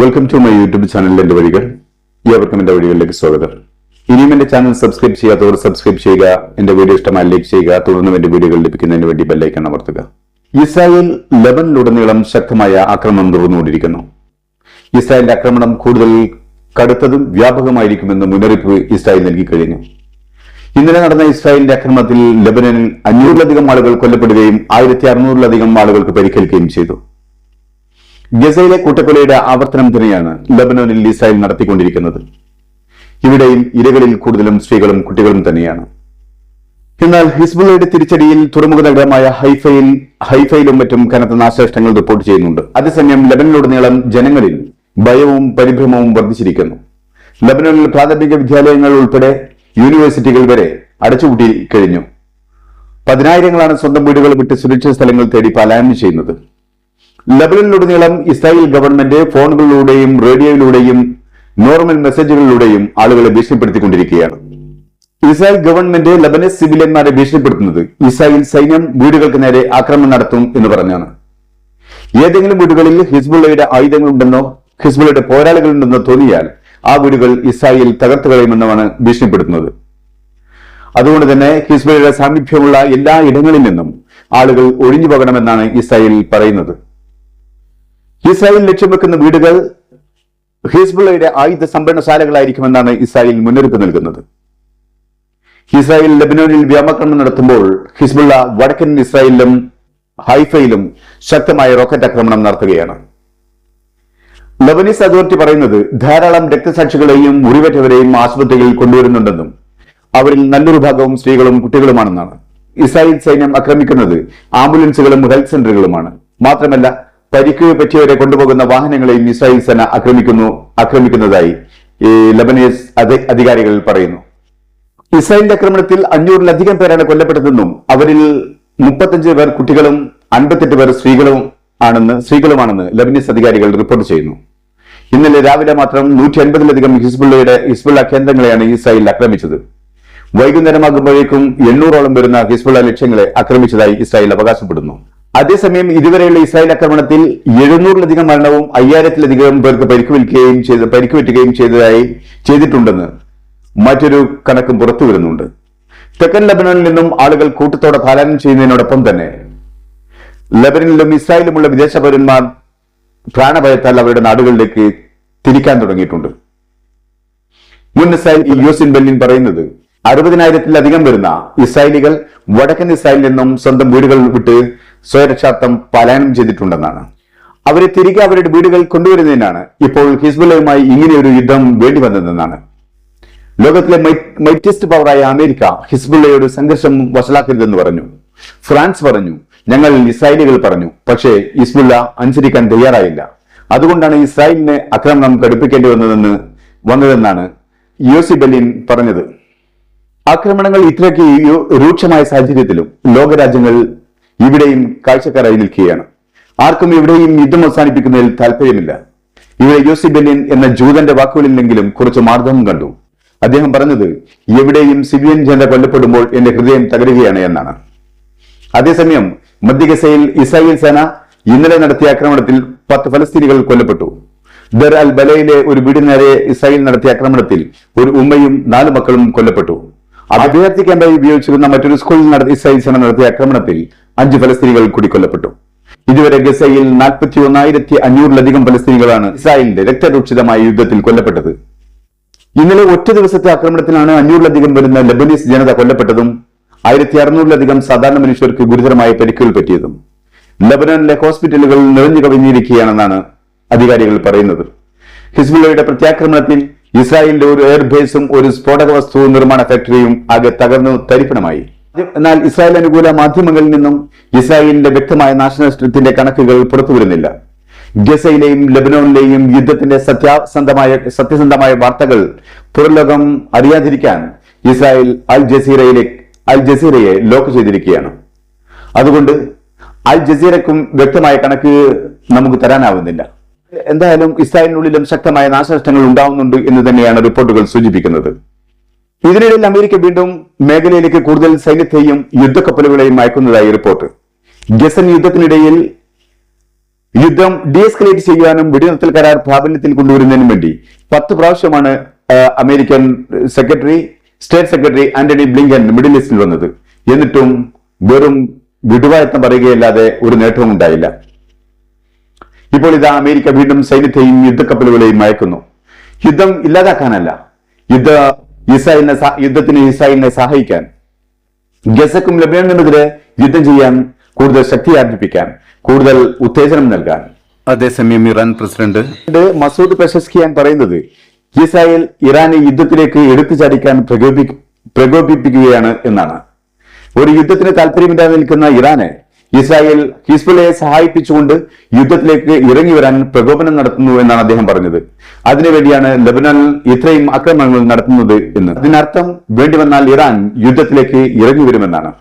Welcome to my YouTube channel എന്റെ വഴികൾ ഏവർക്കും എന്റെ വഴികളിലേക്ക് സ്വാഗതം. ഇനിയും എന്റെ ചാനൽ സബ്സ്ക്രൈബ് ചെയ്യാത്തവർ സബ്സ്ക്രൈബ് ചെയ്യുക എന്റെ വീഡിയോ ഇഷ്ടമായി ലൈക്ക് ചെയ്യുക തുടർന്നും എന്റെ വീഡിയോകൾ ലഭിക്കുന്നതിന് വേണ്ടി ബെല്ലൈക്കൺ അമർത്തുക. ഇസ്രായേൽ ലെബനിലുടനീളം ശക്തമായ ആക്രമണം തുടർന്നുകൊണ്ടിരിക്കുന്നു ഇസ്രായേലിന്റെ ആക്രമണം കൂടുതൽ കടുത്തതും വ്യാപകമായിരിക്കുമെന്ന് മുന്നറിയിപ്പ് ഇസ്രായേൽ നൽകി കഴിഞ്ഞു. ഇന്നലെ നടന്ന ഇസ്രായേലിന്റെ ആക്രമണത്തിൽ ലെബനനിൽ അഞ്ഞൂറിലധികം ആളുകൾ കൊല്ലപ്പെടുകയും ആയിരത്തി അറുന്നൂറിലധികം ആളുകൾക്ക് പരിക്കേൽക്കുകയും ചെയ്തു. ഗസയിലെ കൂട്ടക്കൊലയുടെ ആവർത്തനം തന്നെയാണ് ലബനോനിൽ ഇസ്രായേൽ നടത്തിക്കൊണ്ടിരിക്കുന്നത്. ഇവിടെയും ഇരകളിൽ കൂടുതലും സ്ത്രീകളും കുട്ടികളും തന്നെയാണ്. എന്നാൽ ഹിസ്ബുള്ളയുടെ തിരിച്ചടിയിൽ തുറമുഖ നഗരമായ ഹൈഫയിൽ ഹൈഫയിലും മറ്റും കനത്ത നാശനഷ്ടങ്ങൾ റിപ്പോർട്ട് ചെയ്യുന്നുണ്ട്. അതേസമയം ലബനിലുടനീളം ജനങ്ങളിൽ ഭയവും പരിഭ്രമവും വർദ്ധിച്ചിരിക്കുന്നു. ലബനനിൽ പ്രാഥമിക വിദ്യാലയങ്ങൾ ഉൾപ്പെടെ യൂണിവേഴ്സിറ്റികൾ വരെ അടച്ചുപൂട്ടി കഴിഞ്ഞു പതിനായിരങ്ങളാണ് സ്വന്തം വീടുകൾ വിട്ട് സുരക്ഷിത സ്ഥലങ്ങൾ തേടി പലായനം ചെയ്യുന്നത്. ലബനനിലുടനീളം ഇസ്രായേൽ ഗവൺമെന്റ് ഫോണുകളിലൂടെയും റേഡിയോയിലൂടെയും നോർമൽ മെസ്സേജുകളിലൂടെയും ആളുകളെ ഭീഷണിപ്പെടുത്തിക്കൊണ്ടിരിക്കുകയാണ്. ഇസ്രായേൽ ഗവൺമെന്റ് ലബനസ് സിവിലിയന്മാരെ ഭീഷണിപ്പെടുത്തുന്നത് ഇസ്രായേൽ സൈന്യം വീടുകൾക്ക് നേരെ ആക്രമണം നടത്തും എന്ന് പറഞ്ഞാണ്. ഏതെങ്കിലും വീടുകളിൽ ഹിസ്ബുള്ളയുടെ ആയുധങ്ങളുണ്ടെന്നോ ഹിസ്ബുള്ളയുടെ പോരാളികളുണ്ടെന്നോ തോന്നിയാൽ ആ വീടുകൾ ഇസ്രായേൽ തകർത്തു കളയുമെന്നുമാണ് ഭീഷണിപ്പെടുത്തുന്നത്. അതുകൊണ്ട് തന്നെ ഹിസ്ബുള്ളയുടെ സാമീപ്യമുള്ള എല്ലാ ഇടങ്ങളിൽ നിന്നും ആളുകൾ ഒഴിഞ്ഞു പോകണമെന്നാണ് ഇസ്രായേൽ പറയുന്നത്. ഇസ്രായേൽ ലക്ഷ്യം വെക്കുന്ന വീടുകൾ ഹിസ്ബുള്ളയുടെ ആയുധ സംഭരണശാലകളായിരിക്കുമെന്നാണ് ഇസ്രായേൽ മുന്നറിയിപ്പ് നൽകുന്നത്. ഇസ്രായേൽ ലബനോനിൽ വ്യോമാക്രമണം നടത്തുമ്പോൾ ഹിസ്ബുള്ള വടക്കൻ ഇസ്രായേലിലും ഹൈഫയിലും ശക്തമായ റോക്കറ്റ് ആക്രമണം നടത്തുകയാണ്. ലബനീസ് അതോറിറ്റി പറയുന്നത് ധാരാളം രക്തസാക്ഷികളെയും മുറിവേറ്റവരെയും ആശുപത്രിയിൽ കൊണ്ടുവരുന്നുണ്ടെന്നും അവരിൽ നല്ലൊരു ഭാഗവും സ്ത്രീകളും കുട്ടികളുമാണെന്നാണ്. ഇസ്രായേൽ സൈന്യം ആക്രമിക്കുന്നത് ആംബുലൻസുകളും ഹെൽത്ത് സെന്ററുകളുമാണ്. മാത്രമല്ല പരിക്ക് പറ്റിയവരെ കൊണ്ടുപോകുന്ന വാഹനങ്ങളെ ഇസ്രായേൽ സേന ആക്രമിക്കുന്നു ആക്രമിക്കുന്നതായി ഈ ലബനീസ് അധികാരികൾ പറയുന്നു. ഇസ്രായേലിന്റെ ആക്രമണത്തിൽ അഞ്ഞൂറിലധികം പേരാണ് കൊല്ലപ്പെട്ടതെന്നും അവരിൽ മുപ്പത്തഞ്ച് പേർ കുട്ടികളും അൻപത്തെട്ട് പേർ സ്ത്രീകളും ആണെന്ന് സ്ത്രീകളുമാണെന്ന് ലബനീസ് അധികാരികൾ റിപ്പോർട്ട് ചെയ്യുന്നു. ഇന്നലെ രാവിലെ മാത്രം നൂറ്റി അൻപതിലധികം ഹിസ്ബുള്ളയുടെ ഹിസ്ബുള്ള കേന്ദ്രങ്ങളെയാണ് ഇസ്രായേൽ ആക്രമിച്ചത്. വൈകുന്നേരമാകുമ്പോഴേക്കും എണ്ണൂറോളം വരുന്ന ഹിസ്ബുള്ള ലക്ഷ്യങ്ങളെ ആക്രമിച്ചതായി ഇസ്രായേൽ അവകാശപ്പെടുന്നു. അതേസമയം ഇതുവരെയുള്ള ഇസ്രായേൽ ആക്രമണത്തിൽ എഴുന്നൂറിലധികം മരണവും അയ്യായിരത്തിലധികം പേർക്ക് പരിക്കുവിൽക്കുകയും ചെയ്ത് പരിക്കുപറ്റുകയും ചെയ്തതായി ചെയ്തിട്ടുണ്ടെന്ന് മറ്റൊരു കണക്കും പുറത്തു വരുന്നുണ്ട്. തെക്കൻ ലബനനിൽ നിന്നും ആളുകൾ കൂട്ടത്തോടെ പാലനം ചെയ്യുന്നതിനോടൊപ്പം തന്നെ ലബനനിലും ഇസ്രായേലുമുള്ള വിദേശ പൗരന്മാർ പ്രാണഭയത്താൽ അവരുടെ നാടുകളിലേക്ക് തിരിക്കാൻ തുടങ്ങിയിട്ടുണ്ട്. മുൻ ഇസ്രായേൽ യോസിൻ ബെല്ലിൻ പറയുന്നത് അറുപതിനായിരത്തിലധികം വരുന്ന ഇസ്രായേലികൾ വടക്കൻ ഇസ്രായേലിൽ നിന്നും സ്വന്തം വീടുകൾ വിട്ട് സ്വയരക്ഷാർത്ഥം പലായനം ചെയ്തിട്ടുണ്ടെന്നാണ്. അവരെ തിരികെ അവരുടെ വീടുകൾ കൊണ്ടുവരുന്നതിനാണ് ഇപ്പോൾ ഹിസ്ബുള്ളയുമായി ഇങ്ങനെയൊരു യുദ്ധം വേണ്ടി വന്നതെന്നാണ്. ലോകത്തിലെ മൈറ്റസ്റ്റ് പവറായ അമേരിക്ക ഹിസ്ബുള്ളയോട് സംഘർഷം വഷളാക്കരുതെന്ന് പറഞ്ഞു. ഫ്രാൻസ് പറഞ്ഞു ഞങ്ങൾ ഇസ്രായേലികൾ പറഞ്ഞു പക്ഷേ ഹിസ്ബുള്ള അനുസരിക്കാൻ തയ്യാറായില്ല. അതുകൊണ്ടാണ് ഇസ്രായേലിനെ ആക്രമണം കടുപ്പിക്കേണ്ടി വന്നതെന്ന് വന്നതെന്നാണ് യോസി ബലിൻ പറഞ്ഞത്. ആക്രമണങ്ങൾ ഇത്രയ്ക്ക് രൂക്ഷമായ സാഹചര്യത്തിലും ലോകരാജ്യങ്ങൾ ഇവിടെയും കാഴ്ചക്കാരായി നിൽക്കുകയാണ്. ആർക്കും ഇവിടെയും യുദ്ധം അവസാനിപ്പിക്കുന്നതിൽ താല്പര്യമില്ല ഇവിടെ യോസി ബെല്ലിൻ എന്ന ജൂതന്റെ വാക്കുകളിലെങ്കിലും കുറച്ച് മാർദ്ദവം കണ്ടു. അദ്ദേഹം പറഞ്ഞത് എവിടെയും സിവിയൻ ജനത കൊല്ലപ്പെടുമ്പോൾ എന്റെ ഹൃദയം തകരുകയാണ് എന്നാണ്. അതേസമയം മധ്യഗസയിൽ ഇസ്രായേൽ സേന ഇന്നലെ നടത്തിയ ആക്രമണത്തിൽ പത്ത് ഫലസ്തീനികൾ കൊല്ലപ്പെട്ടു. ദർ അൽ ബലയിലെ ഒരു വീടിനേരെ ഇസ്രായേൽ നടത്തിയ ആക്രമണത്തിൽ ഒരു ഉമ്മയും നാല് മക്കളും കൊല്ലപ്പെട്ടു. അഭയാർത്ഥി ക്യാമ്പായി ഉപയോഗിച്ചിരുന്ന മറ്റൊരു സ്കൂളിൽ നടത്തി ഇസ്രായേൽ സേന നടത്തിയ ആക്രമണത്തിൽ അഞ്ച് ഫലസ്തീനികൾ കൂടിക്കൊല്ലപ്പെട്ടു. ഇതുവരെ ഗസയിൽ നാൽപ്പത്തി ഒന്നായിരത്തി അഞ്ഞൂറിലധികം ഫലസ്തീനികളാണ് ഇസ്രായേലിന്റെ രക്തരൂക്ഷിതമായ യുദ്ധത്തിൽ കൊല്ലപ്പെട്ടത്. ഇന്നലെ ഒറ്റ ദിവസത്തെ ആക്രമണത്തിലാണ് അഞ്ഞൂറിലധികം വരുന്ന ലബനീസ് ജനത കൊല്ലപ്പെട്ടതും ആയിരത്തി അറുന്നൂറിലധികം സാധാരണ മനുഷ്യർക്ക് ഗുരുതരമായ പരിക്കുകൾ പറ്റിയതും. ലബനനിലെ ഹോസ്പിറ്റലുകൾ നിറഞ്ഞു കവിഞ്ഞിരിക്കുകയാണെന്നാണ് അധികാരികൾ പറയുന്നത്. ഹിസ്ബുള്ളയുടെ പ്രത്യാക്രമണത്തിൽ ഇസ്രായേലിന്റെ ഒരു എയർബേസും ഒരു സ്ഫോടക വസ്തു നിർമ്മാണ ഫാക്ടറിയും ആകെ തകർന്നു തരിപ്പണമായി. എന്നാൽ ഇസ്രായേൽ അനുകൂല മാധ്യമങ്ങളിൽ നിന്നും ഇസ്രായേലിന്റെ വ്യക്തമായ നാശനഷ്ടത്തിന്റെ കണക്കുകൾ പുറത്തുവരുന്നില്ല. ഗസയിലെയും ലബനോണിലെയും യുദ്ധത്തിന്റെ സത്യാസന്ധമായ സത്യസന്ധമായ വാർത്തകൾ പുറലോകം അറിയാതിരിക്കാൻ ഇസ്രായേൽ അൽ ജസീറയിലെ അൽ ജസീറയെ ലോക്ക് ചെയ്തിരിക്കുകയാണ്. അതുകൊണ്ട് അൽ ജസീറക്കും വ്യക്തമായ കണക്ക് നമുക്ക് തരാനാവുന്നില്ല. എന്തായാലും ഇസ്രായേലിനുള്ളിലും ശക്തമായ നാശനഷ്ടങ്ങൾ ഉണ്ടാവുന്നുണ്ട് എന്ന് തന്നെയാണ് റിപ്പോർട്ടുകൾ സൂചിപ്പിക്കുന്നത്. ഇതിനിടയിൽ അമേരിക്ക വീണ്ടും മേഖലയിലേക്ക് കൂടുതൽ സൈന്യത്തെയും യുദ്ധക്കപ്പലുകളെയും അയക്കുന്നതായി റിപ്പോർട്ട്. ഗസൻ യുദ്ധത്തിനിടയിൽ യുദ്ധം ഡീഎസ്കലേറ്റ് ചെയ്യാനും വെടിനിർത്തൽ കരാർ പ്രാബല്യത്തിൽ കൊണ്ടുവരുന്നതിനും വേണ്ടി പത്ത് പ്രാവശ്യമാണ് American secretary state secretary Antony Blinken middle ഈസ്റ്റിൽ വന്നത്. എന്നിട്ടും വെറും വിടുവായത്തം പറയുകയല്ലാതെ ഒരു നേട്ടവും ഉണ്ടായില്ല. ഇപ്പോൾ ഇതാ അമേരിക്ക വീണ്ടും സൈന്യത്തെയും യുദ്ധക്കപ്പലുകളെയും അയക്കുന്നു യുദ്ധം ഇല്ലാതാക്കാനല്ല. യുദ്ധ ഇസ്രായേലിനെ യുദ്ധത്തിന് ഇസ്രായേലിനെ സഹായിക്കാൻ ഗസക്കും ലബനനുമെതിരെ യുദ്ധം ചെയ്യാൻ കൂടുതൽ ശക്തി ആർജിപ്പിക്കാൻ കൂടുതൽ ഉത്തേജനം നൽകാൻ. അതേസമയം ഇറാൻ പ്രസിഡന്റ് മസൂദ് പെഷസ്കിയാൻ പറയുന്നത്. ഇസ്രായേൽ ഇറാനെ യുദ്ധത്തിലേക്ക് എടുത്തു ചാടിക്കാൻ പ്രകോപി പ്രകോപിപ്പിക്കുകയാണ് എന്നാണ്. ഒരു യുദ്ധത്തിന് താല്പര്യമില്ലാതെ നിൽക്കുന്ന ഇറാനെ ഇസ്രായേൽ ഹിസ്ബുലയെ സഹായിപ്പിച്ചുകൊണ്ട് യുദ്ധത്തിലേക്ക് ഇറങ്ങി വരാൻ പ്രകോപനം നടത്തുന്നു എന്നാണ് അദ്ദേഹം പറഞ്ഞത്. അതിനുവേണ്ടിയാണ് ലബനാനിൽ ഇത്രയും ആക്രമണങ്ങൾ നടത്തുന്നത് എന്ന്. അതിനർത്ഥം വേണ്ടി വന്നാൽ ഇറാൻ യുദ്ധത്തിലേക്ക് ഇറങ്ങി വരുമെന്നാണ്.